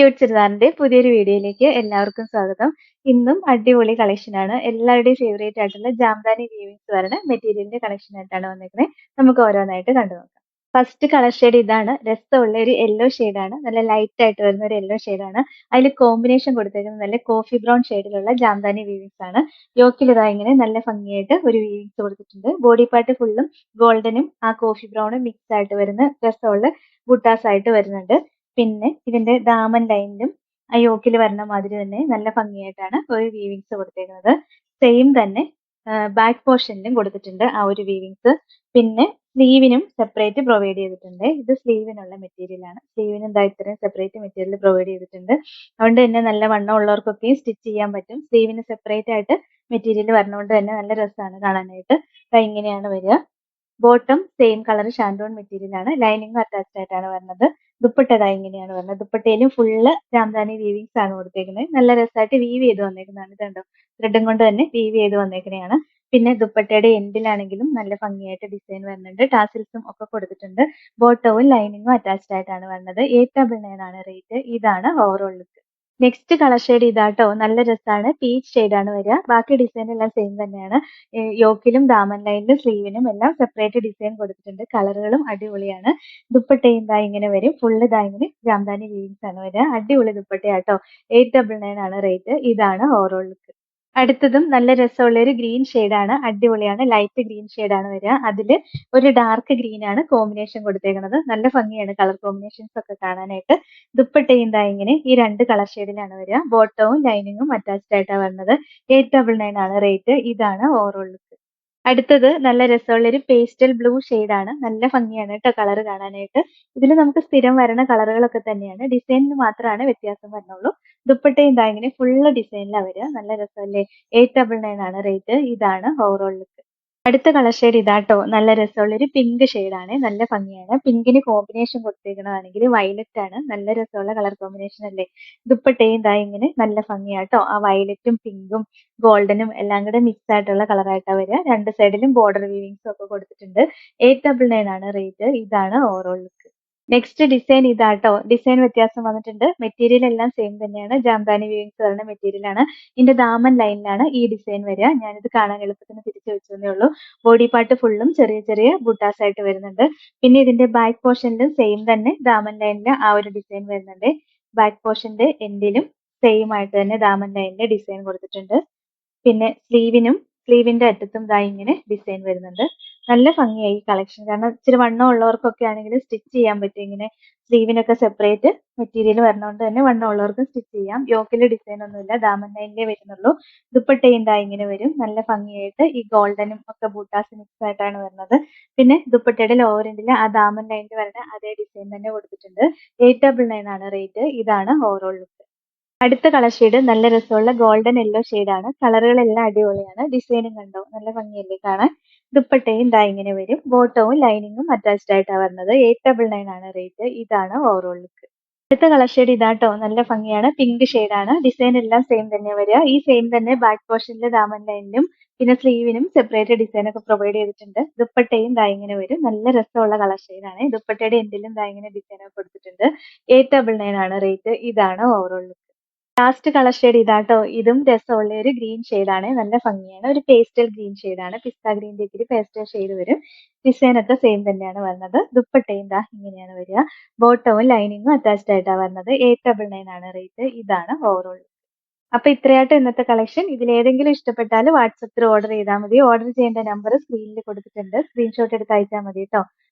Cute പുതിയൊരു വീഡിയോയിലേക്ക് എല്ലാവർക്കും സ്വാഗതം. ഇന്നും അടിപൊളി കളക്ഷൻ ആണ്. എല്ലാവരുടെയും ഫേവറേറ്റ് ആയിട്ടുള്ള ജാംദാനി വീവിങ്സ് വരുന്ന മെറ്റീരിയലിന്റെ കളക്ഷൻ ആയിട്ടാണ് വന്നിരിക്കുന്നത് നമുക്ക് ഓരോന്നായിട്ട് കണ്ടു നോക്കാം. ഫസ്റ്റ് കളർ ഷെയ്ഡ് ഇതാണ്. രസമുള്ള ഒരു യെല്ലോ ആണ്. നല്ല ലൈറ്റ് ആയിട്ട് വരുന്ന ഒരു യെല്ലോ ആണ്. അതിൽ കോമ്പിനേഷൻ കൊടുത്തേക്കുന്നത് നല്ല കോഫി ബ്രൗൺ ഷെയ്ഡിലുള്ള ജാംദാനി വീവിങ്സ് ആണ്. യോക്കിൽ ഇതാ ഇങ്ങനെ നല്ല ഭംഗിയായിട്ട് ഒരു വീവിങ്സ് കൊടുത്തിട്ടുണ്ട്. ബോഡി പാർട്ട് ഫുള്ളും ഗോൾഡനും ആ കോഫി ബ്രൗണും മിക്സ് ആയിട്ട് വരുന്ന രസമുള്ള ബുട്ടാസ് ആയിട്ട് വരുന്നുണ്ട്. പിന്നെ ഇതിന്റെ ദാമൻ ലൈനിലും ആ യോക്കിൽ വരുന്ന മാതിരി തന്നെ നല്ല ഭംഗിയായിട്ടാണ് ഒരു വീവിങ്സ് കൊടുത്തേക്കുന്നത്. സെയിം തന്നെ ബാക്ക് പോർഷനിലും കൊടുത്തിട്ടുണ്ട് ആ ഒരു വീവിങ്സ് പിന്നെ സ്ലീവിനും സെപ്പറേറ്റ് പ്രൊവൈഡ് ചെയ്തിട്ടുണ്ട്. ഇത് സ്ലീവിനുള്ള മെറ്റീരിയൽ ആണ്. സ്ലീവിന് എന്താ ഇത്രയും സെപ്പറേറ്റ് മെറ്റീരിയൽ പ്രൊവൈഡ് ചെയ്തിട്ടുണ്ട്. അതുകൊണ്ട് തന്നെ നല്ല വണ്ണം ഉള്ളവർക്കൊക്കെയും സ്റ്റിച്ച് ചെയ്യാൻ പറ്റും. സ്ലീവിന് സെപ്പറേറ്റ് ആയിട്ട് മെറ്റീരിയൽ വരുന്നതുകൊണ്ട് തന്നെ നല്ല രസമാണ് കാണാനായിട്ട്. ഇങ്ങനെയാണ് വരിക. ബോട്ടം സെയിം കളർ ഷാൻഡോൺ മെറ്റീരിയൽ ആണ്. ലൈനിങ് അറ്റാച്ച്ഡ് ആയിട്ടാണ് വരുന്നത് ദുപ്പട്ട എങ്ങനെയാണ് വരുന്നത് ദുപ്പട്ടയിലും ഫുള്ള് രാംദാനി വീവിങ്സ് ആണ് കൊടുത്തേക്കുന്നത്. നല്ല രസമായിട്ട് വീവ് ചെയ്ത് വന്നേക്കുന്നതാണ് ഇതുണ്ടോ ത്രെഡും കൊണ്ട് തന്നെ വീവ് ചെയ്ത് വന്നേക്കുന്നതാണ്. പിന്നെ ദുപ്പട്ടയുടെ എൻഡിലാണെങ്കിലും നല്ല ഭംഗിയായിട്ട് ഡിസൈൻ വരുന്നുണ്ട്. ടാസിൽസും ഒക്കെ കൊടുത്തിട്ടുണ്ട്. ബോട്ടവും ലൈനിങ്ങും അറ്റാച്ച്ഡ് ആയിട്ടാണ് വരുന്നത്. എയ്റ്റ് ഡബിൾ നയൻ ആണ് റേറ്റ് ഇതാണ് overall look next colour shade ഇതാട്ടോ. നല്ല രസമാണ് പീച്ച് ആണ് വരിക. ബാക്കി ഡിസൈൻ എല്ലാം സെയിം തന്നെയാണ്. യോക്കിലും ദാമൻ ലൈനിലും സ്ലീവിനും എല്ലാം സെപ്പറേറ്റ് ഡിസൈൻ കൊടുത്തിട്ടുണ്ട്. കളറുകളും അടിപൊളിയാണ്. ദുപ്പട്ടയും ഇതാ ഇങ്ങനെ വരും. ഫുള്ള് ദാ ഇങ്ങനെ ജാംദാനി വീവിങ്സ് ആണ് വരിക. അടിപൊളി ദുപ്പട്ടയാട്ടോ. എയ്റ്റ് ഡബിൾ നയൻ ആണ് റേറ്റ് ഇതാണ് ഓവറോൾ ലുക്ക് അടുത്തതും നല്ല രസമുള്ള ഒരു ഗ്രീൻ ആണ് അടിപൊളിയാണ് ലൈറ്റ് ഗ്രീൻ ആണ് വരിക. അതിൽ ഒരു ഡാർക്ക് ഗ്രീൻ ആണ് കോമ്പിനേഷൻ കൊടുത്തേക്കുന്നത് നല്ല ഭംഗിയാണ് കളർ കോമ്പിനേഷൻസ് ഒക്കെ കാണാനായിട്ട്. ദുപ്പട്ടയും ദാ ഇങ്ങനെ ഈ രണ്ട് കളർ ഷെയ്ഡിലാണ് വരിക. ബോട്ടവും ലൈനിങ്ങും അറ്റാച്ച്ഡ് ആയിട്ടാണ് വരുന്നത് എയ്റ്റ് ഡബിൾ നയൻ ആണ് റേറ്റ് ഇതാണ് ഓവറോൾ ലുക്ക് അടുത്തത് നല്ല രസമുള്ള ഒരു പേസ്റ്റൽ ബ്ലൂ ആണ്. നല്ല ഭംഗിയാണ് കേട്ടോ കളർ കാണാനായിട്ട്. ഇതിൽ നമുക്ക് സ്ഥിരം വരണ കളറുകളൊക്കെ തന്നെയാണ്. ഡിസൈനിന് മാത്രമാണ് വ്യത്യാസം വരുന്നുള്ളൂ. ദുപ്പട്ടയും ഇതാ ഇങ്ങനെ ഫുള്ള് ഡിസൈനിലാണ് വരിക. നല്ല രസമല്ലേ? എയ്റ്റ് ഡബിൾ നയൻ ആണ് റേറ്റ് ഇതാണ് ഓവറോൾ ലുക്ക് അടുത്ത കളർ ഷെയ്ഡ് ഇതാട്ടോ. നല്ല രസമുള്ള ഒരു പിങ്ക് ആണ്. നല്ല ഭംഗിയാണ്. പിങ്കിന് കോമ്പിനേഷൻ കൊടുത്തേക്കണതാണെങ്കിൽ വയലറ്റ് ആണ്. നല്ല രസമുള്ള കളർ കോമ്പിനേഷൻ അല്ലേ? ദുപ്പട്ടയും ഇതാ ഇങ്ങനെ നല്ല ഭംഗിയാട്ടോ. ആ വയലറ്റും പിങ്കും ഗോൾഡനും എല്ലാം കൂടെ മിക്സ് ആയിട്ടുള്ള കളറായിട്ടാണ് വരിക. രണ്ട് സൈഡിലും ബോർഡർ വീവിങ്സും ഒക്കെ കൊടുത്തിട്ടുണ്ട്. എയ്റ്റ് ഡബിൾ നയൻ ആണ് റേറ്റ് ഇതാണ് ഓവറോൾ ലുക്ക് നെക്സ്റ്റ് ഡിസൈൻ ഇതാട്ടോ. ഡിസൈൻ വ്യത്യാസം വന്നിട്ടുണ്ട്. മെറ്റീരിയൽ എല്ലാം സെയിം തന്നെയാണ്. ജാംബാനി വീവിങ്സ് വരുന്ന മെറ്റീരിയൽ ആണ്. ഇതിന്റെ ദാമൻ ലൈനിലാണ് ഈ ഡിസൈൻ വരിക. ഞാനിത് കാണാൻ എളുപ്പത്തിന് തിരിച്ചു വെച്ചതേ ഉള്ളൂ. ബോഡി പാർട്ട് ഫുള്ളും ചെറിയ ചെറിയ ബുട്ടാസ് ആയിട്ട് വരുന്നുണ്ട്. പിന്നെ ഇതിന്റെ ബാക്ക് പോർഷനിലും സെയിം തന്നെ ദാമൻ ലൈനിൽ ആ ഒരു ഡിസൈൻ വരുന്നുണ്ട്. ബാക്ക് പോർഷന്റെ എൻഡിലും സെയിം ആയിട്ട് തന്നെ ദാമൻ ലൈനിന്റെ ഡിസൈൻ കൊടുത്തിട്ടുണ്ട്. പിന്നെ സ്ലീവിനും സ്ലീവിന്റെ അറ്റത്തും ദാ ഇങ്ങനെ ഡിസൈൻ വരുന്നുണ്ട്. നല്ല ഭംഗിയായി കളക്ഷൻ കാരണം ഇച്ചിരി വണ്ണം ഉള്ളവർക്കൊക്കെ ആണെങ്കിൽ സ്റ്റിച്ച് ചെയ്യാൻ പറ്റും. ഇങ്ങനെ സ്ലീവിനൊക്കെ സെപ്പറേറ്റ് മെറ്റീരിയൽ വരണോണ്ട് തന്നെ വണ്ണം ഉള്ളവർക്കും സ്റ്റിച്ച് ചെയ്യാം. യോക്കിലെ ഡിസൈൻ ഒന്നുമില്ല ദാമൻ ലൈനിലേ വരുന്നുള്ളൂ. ദുപ്പട്ടയിന്റെ ഇങ്ങനെ വരും. നല്ല ഭംഗിയായിട്ട് ഈ ഗോൾഡനും ഒക്കെ ബൂട്ടാസ് മിക്സ് ആയിട്ടാണ് വരുന്നത്. പിന്നെ ദുപ്പട്ടയുടെ എൻഡിൽ ആ ദാമൻ ലൈനിൽ വരുന്ന അതേ ഡിസൈൻ തന്നെ കൊടുത്തിട്ടുണ്ട്. എയ്റ്റ് ഡബിൾ നയൻ ആണ് റേറ്റ് ഇതാണ് ഓവറോൾ ലുക്ക് അടുത്ത കളർ ഷെയ്ഡ് നല്ല രസമുള്ള ഗോൾഡൻ യെല്ലോ ആണ്. കളറുകളെല്ലാം അടിപൊളിയാണ്. ഡിസൈനും കണ്ടോ? നല്ല ഭംഗിയല്ലേ കാണാൻ? ദുപ്പട്ടയും ഇതാ ഇങ്ങനെ വരും. ബോട്ടവും ലൈനിങ്ങും അറ്റാച്ച്ഡ് ആയിട്ടാണ് വരുന്നത് എയ്റ്റ് ഡബിൾ നയൻ ആണ് റേറ്റ് ഇതാണ് ഓവറോൾ ലുക്ക് അടുത്ത കളർ ഷെയ്ഡ് ഇതാട്ടോ നല്ല ഭംഗിയാണ്. പിങ്ക് ആണ്. ഡിസൈൻ എല്ലാം സെയിം തന്നെ വരിക. ഈ സെയിം തന്നെ ബാക്ക് പോർഷനിൽ ദാമൻ ലൈനിലും പിന്നെ സ്ലീവിനും സെപ്പറേറ്റ് ഡിസൈൻ ഒക്കെ പ്രൊവൈഡ് ചെയ്തിട്ടുണ്ട്. ദുപ്പട്ടയും ദാ ഇങ്ങനെ വരും. നല്ല രസമുള്ള കളർ ആണ്. ദുപ്പട്ടയുടെ എൻഡിലും ദാ ഇങ്ങനെ ഡിസൈൻ ഒക്കെ കൊടുത്തിട്ടുണ്ട്. എയ്റ്റ് ഡബിൾ നയൻ ആണ് റേറ്റ് ഇതാണ് ഓവറോൾ ലാസ്റ്റ് കളർ ഷെയ്ഡ് ഇതാട്ടോ. ഇതും രസമുള്ള ഒരു ഗ്രീൻ ആണ്. നല്ല ഭംഗിയാണ്. ഒരു പേസ്റ്റൽ ഗ്രീൻ ആണ്. പിസ്ത ഗ്രീന്റെ ഇത്തിരി പേസ്റ്റൽ ഷെയ്ഡ് വരും. ഡിസൈൻ ഒക്കെ സെയിം തന്നെയാണ് വരുന്നത് ദുപ്പട്ടയും ദാ ഇങ്ങനെയാണ് വരിക. ബോട്ടവും ലൈനിങ്ങും അറ്റാച്ച്ഡ് ആയിട്ടാണ് വരുന്നത് എയ്റ്റ് ഡബിൾ നയൻ ആണ് റേറ്റ് ഇതാണ് ഓവറോൾ അപ്പൊ ഇത്രയായിട്ട് ഇന്നത്തെ കളക്ഷൻ ഇതിൽ ഏതെങ്കിലും ഇഷ്ടപ്പെട്ടാൽ വാട്സപ്പിൽ ഓർഡർ ചെയ്താൽ മതി. ഓർഡർ ചെയ്യേണ്ട നമ്പർ സ്ക്രീനിൽ കൊടുത്തിട്ടുണ്ട്. സ്ക്രീൻഷോട്ട് എടുത്ത് അയച്ചാൽ മതി കേട്ടോ